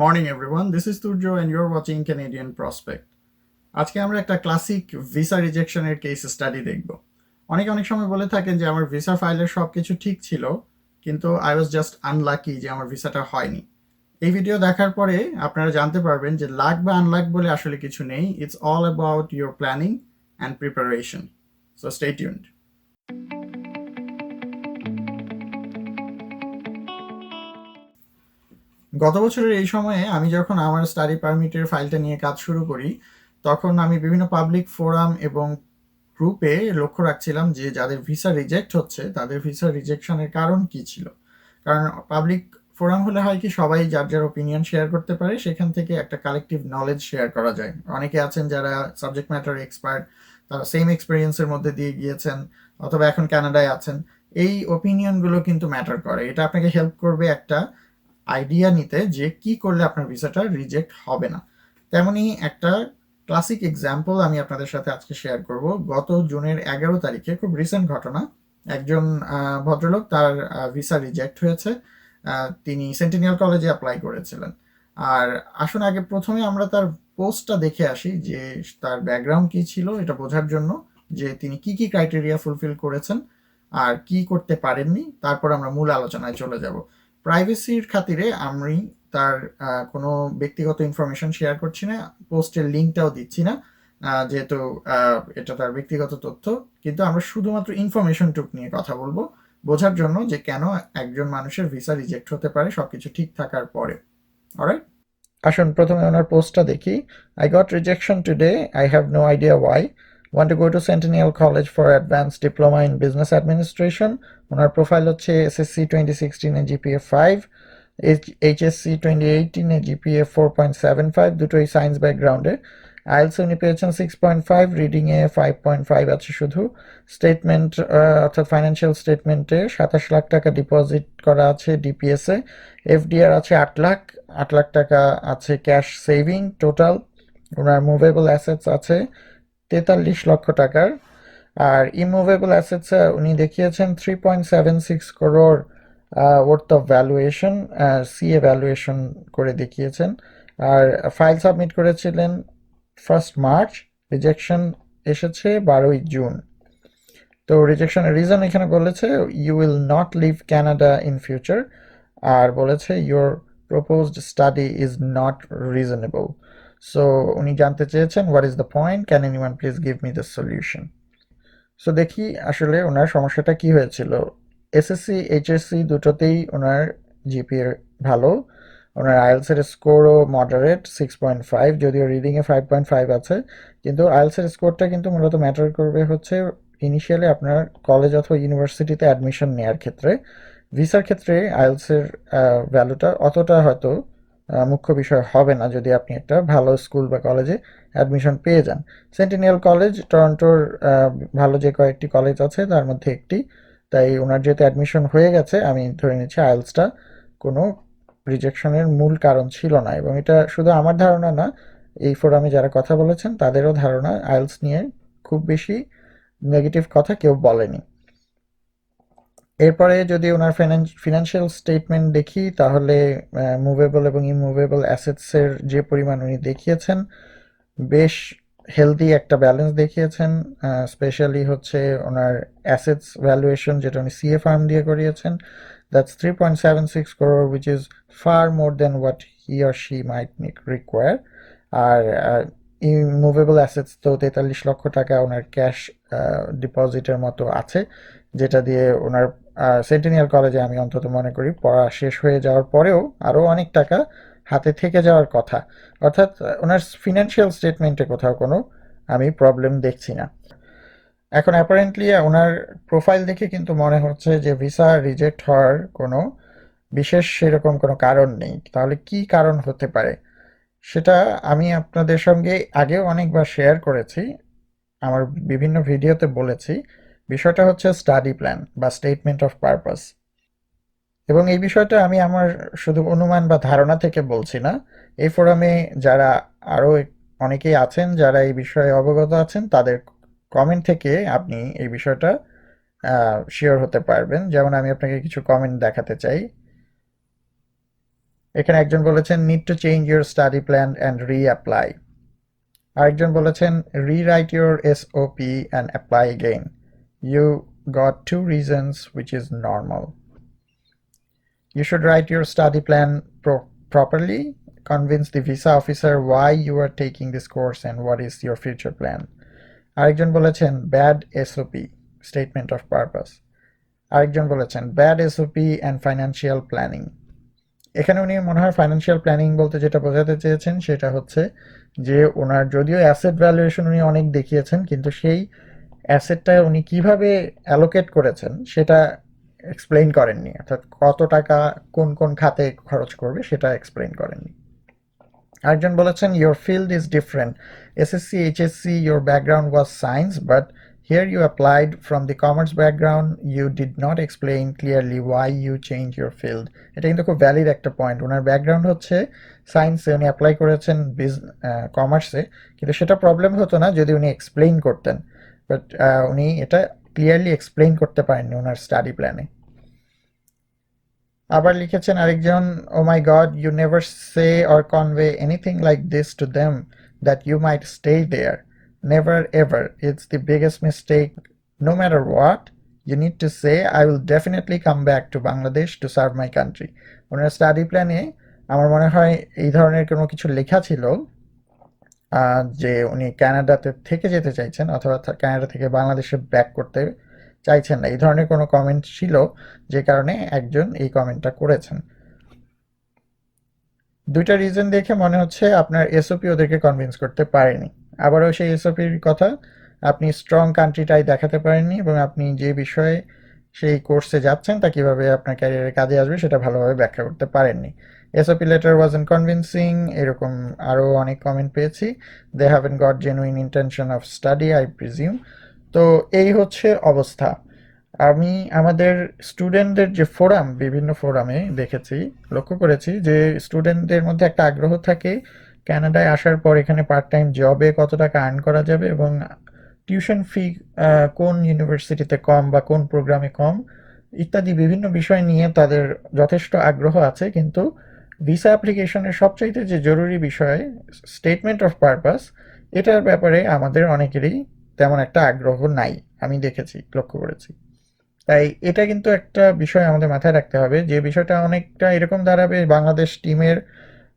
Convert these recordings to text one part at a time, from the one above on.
Morning everyone this is Turya and your watching Canadian prospect আজকে আমরা একটা classic visa রিজেকশনের কেস স্টাডি দেখব। অনেকে অনেক সময় বলে থাকেন যে আমার ভিসা ফাইলের সব কিছু ঠিক ছিল, কিন্তু আই ওয়াজ জাস্ট আনলাকি যে আমার ভিসাটা হয়নি। এই ভিডিও দেখার পরে আপনারা জানতে পারবেন যে লাক বা আনলাক বলে আসলে কিছু নেই। It's all about your planning and preparation so stay tuned গত বছরের এই সময়ে আমি যখন আমার স্টাডি পারমিটের ফাইলটা নিয়ে কাজ শুরু করি, তখন আমি বিভিন্ন পাবলিক ফোরাম এবং গ্রুপে লক্ষ্য রাখছিলাম যে যাদের ভিসা রিজেক্ট হচ্ছে, তাদের ভিসা রিজেকশনের কারণ কি ছিল? কারণ পাবলিক ফোরাম হলে হয় কি, সবাই যার যার ওপিনিয়ন শেয়ার করতে পারে, সেখান থেকে একটা কালেকটিভ নলেজ শেয়ার করা যায়। অনেকে আছেন যারা সাবজেক্ট ম্যাটার এক্সপার্ট তারা সেম এক্সপিরিয়েন্সের মধ্যে দিয়ে গিয়েছেন, অথবা এখন কানাডায় আছেন। এই ওপিনিয়নগুলো কিন্তু ম্যাটার করে। এটা আপনাকে হেল্প করবে একটা আইডিয়া নিতে যে কি করলে আপনার ভিসাটা রিজেক্ট হবে না। তেমনি একটা ক্লাসিক এক্সাম্পল আমি আপনাদের সাথে আজকে শেয়ার করব। গত জুনের এগারো তারিখে খুব রিসেন্ট ঘটনা। একজন ভদ্রলোক তার ভিসা রিজেক্ট হয়েছে। তিনি সেন্টিনিয়াল কলেজে অ্যাপ্লাই করেছিলেন। আর আসুন আগে প্রথমে আমরা তার পোস্টটা দেখে আসি যে তার ব্যাকগ্রাউন্ড কি ছিল, এটা বোঝার জন্য যে তিনি কি কি ক্রাইটেরিয়া ফুলফিল করেছেন আর কি করতে পারেননি। তারপর আমরা মূল আলোচনায় চলে যাব। প্রাইভেসির খাতিরে আমি তার কোনো ব্যক্তিগত ইনফরমেশন শেয়ার করছি না পোস্টের লিঙ্কটাও দিচ্ছি না যেহেতু এটা তার ব্যক্তিগত তথ্য, কিন্তু আমরা শুধুমাত্র ইনফরমেশনটুক নিয়ে কথা বলব, বোঝার জন্য যে কেন একজন মানুষের ভিসা রিজেক্ট হতে পারে, সবকিছু ঠিক থাকার পরে। অলরাইট আসুন, প্রথমে ওনার পোস্টটা দেখি। I got rejection today I have no idea why want to go to Centennial College for Advanced Diploma in Business Administration? ওনার প্রোফাইল হচ্ছে এসএসসি টোয়েন্টি সিক্সটিনে GPA five HSC twenty এইটিনে GPA four point seven five দুটোই science ব্যাকগ্রাউন্ডে IELTS উনি পেয়েছেন six point five রিডিংয়ে five point five আছে শুধু। স্টেটমেন্ট অর্থাৎ ফাইন্যান্সিয়াল স্টেটমেন্টে সাতাশ লাখ টাকা ডিপোজিট করা আছে ডিপিএসে এফডিআর আছে আট লাখ আট লাখ টাকা আছে ক্যাশ সেভিং টোটাল ওনার মুভেবল অ্যাসেটস আছে। তেতাল্লিশ লক্ষ টাকার। আর ইমুভেবল অ্যাসেটস উনি দেখিয়েছেন three point seven six crore worth of valuation CA valuation করে দেখিয়েছেন। আর ফাইল সাবমিট করেছিলেন ফার্স্ট মার্চ রিজেকশন এসেছে বারোই জুন তো রিজেকশনের রিজন এখানে বলেছে you will not leave Canada in future আর বলেছে your proposed study is not reasonable so উনি জানতে চেয়েছেন what is the point can anyone please give me the solution so দেখি আসলে ওনার সমস্যাটা কি হয়েছিল। এসএসসি এইচএসসি দুটোতেই ওনার জিপিএ ভালো। ওনার আইএলসের স্কোরও মডারেট সিক্স পয়েন্ট ফাইভ যদিও রিডিংয়ে ফাইভ পয়েন্ট ফাইভ আছে। কিন্তু আইএলসের স্কোরটা কিন্তু মূলত ম্যাটার করবে হচ্ছে ইনিশিয়ালি আপনার কলেজ অথবা ইউনিভার্সিটিতে অ্যাডমিশন নেওয়ার ক্ষেত্রে। ভিসার ক্ষেত্রে আইএলসের ভ্যালুটা অতটা হয়তো মুখ্য বিষয় হবে না যদি আপনি একটা ভালো স্কুল বা কলেজে অ্যাডমিশন পেয়ে যান। সেন্টিনিয়াল কলেজ টরন্টোর ভালো যে কয়েকটি কলেজ আছে, তার মধ্যে একটি। তাই ওনার যেহেতু অ্যাডমিশন হয়ে গেছে, আমি ধরে নিচ্ছি আইএলসটা কোনো রিজেকশনের মূল কারণ ছিল না। এবং এটা শুধু আমার ধারণা না, এই ফোরামে যারা কথা বলেছেন, তাদেরও ধারণা আইএলস নিয়ে খুব বেশি নেগেটিভ কথা কেউ বলেনি। এরপরে যদি ওনার ফিনান্সিয়াল স্টেটমেন্ট দেখি, তাহলে মুভেবল এবং ইমুভেবল অ্যাসেটসের যে পরিমাণ উনি দেখিয়েছেন, বেশ হেলদি একটা ব্যালেন্স দেখিয়েছেন। স্পেশালি হচ্ছে ওনার অ্যাসেটস ভ্যালুয়েশন যেটা উনি সিএ ফার্ম দিয়ে করিয়েছেন। That's three point seven six crore which is far more than what he or she might require R immovable assets তো তেতাল্লিশ লক্ষ টাকা ওনার ক্যাশ ডিপোজিটের মতো আছে, যেটা দিয়ে ওনার সেন্টিনিয়াল কলেজে আমি অন্তত মনে করি পড়া শেষ হয়ে যাওয়ার পরেও আরও অনেক টাকা হাতে থেকে যাওয়ার কথা। অর্থাৎ ওনার ফিনান্সিয়াল স্টেটমেন্টে কোথাও কোনো আমি প্রবলেম দেখছি না। এখন অ্যাপারেন্টলি ওনার প্রোফাইল দেখে কিন্তু মনে হচ্ছে যে ভিসা রিজেক্ট হওয়ার কোনো বিশেষ সেরকম কোনো কারণ নেই। তাহলে কি কারণ হতে পারে? সেটা আমি আপনাদের সঙ্গে আগেও অনেকবার শেয়ার করেছি। আমার বিভিন্ন ভিডিওতে বলেছি। বিষয়টা হচ্ছে স্টাডি প্ল্যান বা স্টেটমেন্ট অফ পারপাস এবং এই বিষয়টা আমি আমার শুধু অনুমান বা ধারণা থেকে বলছি না। এই ফোরামে যারা আরও অনেকেই আছেন, যারা এই বিষয়ে অবগত আছেন, তাদের কমেন্ট থেকে আপনি এই বিষয়টা শিওর হতে পারবেন। যেমন আমি আপনাকে কিছু কমেন্ট দেখাতে চাই। এখানে একজন বলেছেন need to change your study plan and reapply আরেকজন বলেছেন rewrite your SOP and apply again you got two reasons which is normal You should write your study plan pro- properly, convince the visa officer why you are taking this course and what is your future plan. আরেকজন বলেছেন bad SOP statement of purpose আরেকজন বলেছেন bad SOP and financial planning এখানে উনি মনে হয় financial planning বলতে যেটা বোঝাতে চেয়েছেন সেটা হচ্ছে যে ওনার যদিও অ্যাসেট ভ্যালুয়েশন উনি অনেক দেখিয়েছেন কিন্তু সেই অ্যাসেটটা উনি কীভাবে অ্যালোকেট করেছেন, সেটা এক্সপ্লেইন করেননি। অর্থাৎ কত টাকা কোন কোন খাতে খরচ করবে, সেটা এক্সপ্লেইন করেননি। আরেকজন বলেছেন your field is different SSC HSC your background was science but here you applied from the commerce background you did not explain clearly why you change your field এটা কিন্তু খুব ভ্যালিড একটা পয়েন্ট ওনার background হচ্ছে সায়েন্সে উনি apply করেছেন বিজ কমার্সে কিন্তু সেটা প্রবলেম হতো না যদি উনি এক্সপ্লেইন করতেন। বাট উনি এটা ক্লিয়ারলি এক্সপ্লেইন করতে পারেননি ওনার স্টাডি প্ল্যানে আবার লিখেছেন আরেকজন ও my god you never say or convey anything like this to them that you might stay there never ever it's the biggest mistake no matter what you need to say I will definitely come back to Bangladesh to serve my country owner study প্ল্যানে আমার মনে হয় এই ধরনের কোনো কিছু লেখা ছিল। যে উনি কানাডাতে থেকে যেতে চাইছেন অথবা কানাডা থেকে বাংলাদেশে ব্যাক করতে চাইছেন না। এই ধরনের কোনো কমেন্ট ছিল যে কারণে একজন এই কমেন্টটা করেছেন। দুইটা রিজন দেখে মনে হচ্ছে আপনার এসওপি ওদেরকে কনভিন্স করতে পারেনি। আবারও সেই এসওপির কথা, আপনি স্ট্রং কান্ট্রিটাই দেখাতে পারেননি এবং আপনি যে বিষয়ে সেই কোর্সে যাচ্ছেন তা কীভাবে আপনার ক্যারিয়ারে কাজে আসবে সেটা ভালোভাবে ব্যাখ্যা করতে পারেননি। এসওপি লেটার ওয়াজ কনভিন্সিং এরকম আরও অনেক কমেন্ট পেয়েছি। They haven't got genuine intention of study I presume তো এই হচ্ছে অবস্থা। আমি আমাদের স্টুডেন্টদের যে ফোরাম বিভিন্ন ফোরামে দেখেছি, লক্ষ্য করেছি যে স্টুডেন্টদের মধ্যে একটা আগ্রহ থাকে কানাডায় আসার পর এখানে পার্ট টাইম জবে কত টাকা আর্ন করা যাবে এবং টিউশন ফি কোন ইউনিভার্সিটিতে কম বা কোন প্রোগ্রামে কম, ইত্যাদি বিভিন্ন বিষয় নিয়ে তাদের যথেষ্ট আগ্রহ আছে, কিন্তু ভিসা অ্যাপ্লিকেশনের সবচাইতে যে জরুরি বিষয় স্টেটমেন্ট অফ পারপাস এটার ব্যাপারে আমাদের অনেকেরই তেমন একটা আগ্রহ নাই, আমি দেখেছি, লক্ষ্য করেছি। তাই এটা কিন্তু একটা বিষয় আমাদের মাথায় রাখতে হবে, যে বিষয়টা অনেকটা এরকম দাঁড়াবে, বাংলাদেশ টিমের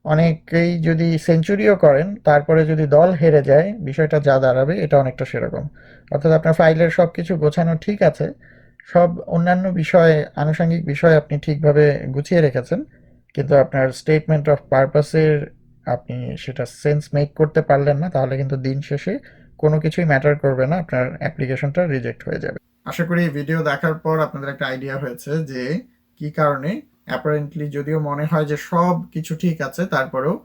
অনেকেই যদি সেঞ্চুরিও করেন, তারপরে যদি দল হেরে যায়, বিষয়টা যা দাঁড়াবে, এটা অনেকটা সেরকম। অর্থাৎ আপনার ফাইলের সব কিছু গোছানো ঠিক আছে, সব অন্যান্য বিষয়ে, আনুষঙ্গিক বিষয় আপনি ঠিকভাবে গুছিয়ে রেখেছেন কিন্তু আপনার স্টেটমেন্ট অফ পারপাসের আপনি সেটা সেন্স মেক করতে পারলেন না, তাহলে কিন্তু দিন শেষে কোনো কিছুই ম্যাটার করবে না, আপনার অ্যাপ্লিকেশনটা রিজেক্ট হয়ে যাবে। আশা করি এই ভিডিও দেখার পর আপনাদের একটা আইডিয়া হয়েছে যে কি কারণে অ্যাপারেন্টলি যদিও মনে হয় যে সব কিছু ঠিক আছে, তারপরেও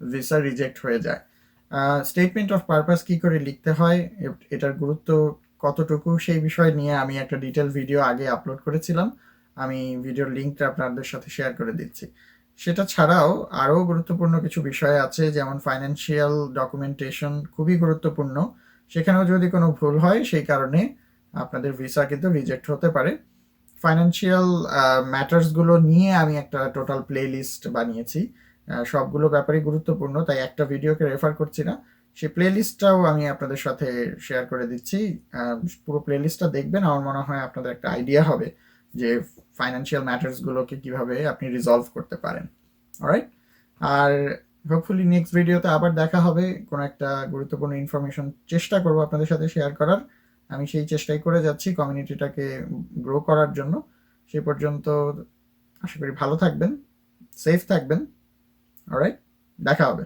ভিসা রিজেক্ট হয়ে যায়। স্টেটমেন্ট অফ পারপাস কি করে লিখতে হয়, এটার গুরুত্ব কতটুকু সেই বিষয় নিয়ে আমি একটা ডিটেল ভিডিও আগে আপলোড করেছিলাম। আমি ভিডিওর লিঙ্কটা আপনাদের সাথে শেয়ার করে দিচ্ছি। সেটা ছাড়াও আরও গুরুত্বপূর্ণ কিছু বিষয় আছে, যেমন ফাইন্যান্সিয়াল ডকুমেন্টেশন খুবই গুরুত্বপূর্ণ। সেখানেও যদি কোনো ভুল হয়, সেই কারণে আপনাদের ভিসা কিন্তু রিজেক্ট হতে পারে। ফাইন্যান্সিয়াল ম্যাটার্সগুলো নিয়ে আমি একটা টোটাল প্লে লিস্ট বানিয়েছি সবগুলো ব্যাপারই গুরুত্বপূর্ণ, তাই একটা ভিডিওকে রেফার করছি না। সেই প্লে লিস্টটাও আমি আপনাদের সাথে শেয়ার করে দিচ্ছি। পুরো প্লে লিস্টটা দেখবেন, আমার মনে হয় আপনাদের একটা আইডিয়া হবে। যে ফাইন্যান্সিয়াল ম্যাটার্সগুলোকে কীভাবে আপনি রিজলভ করতে পারেন। অলরাইট আর হোপফুলি নেক্সট ভিডিওতে আবার দেখা হবে। কোনো একটা গুরুত্বপূর্ণ ইনফরমেশন চেষ্টা করব আপনাদের সাথে শেয়ার করার। আমি সেই চেষ্টাই করে যাচ্ছি কমিউনিটিটাকে গ্রো করার জন্য। সে পর্যন্ত আশা করি ভালো থাকবেন সেফ থাকবেন। অলরাইট দেখা হবে।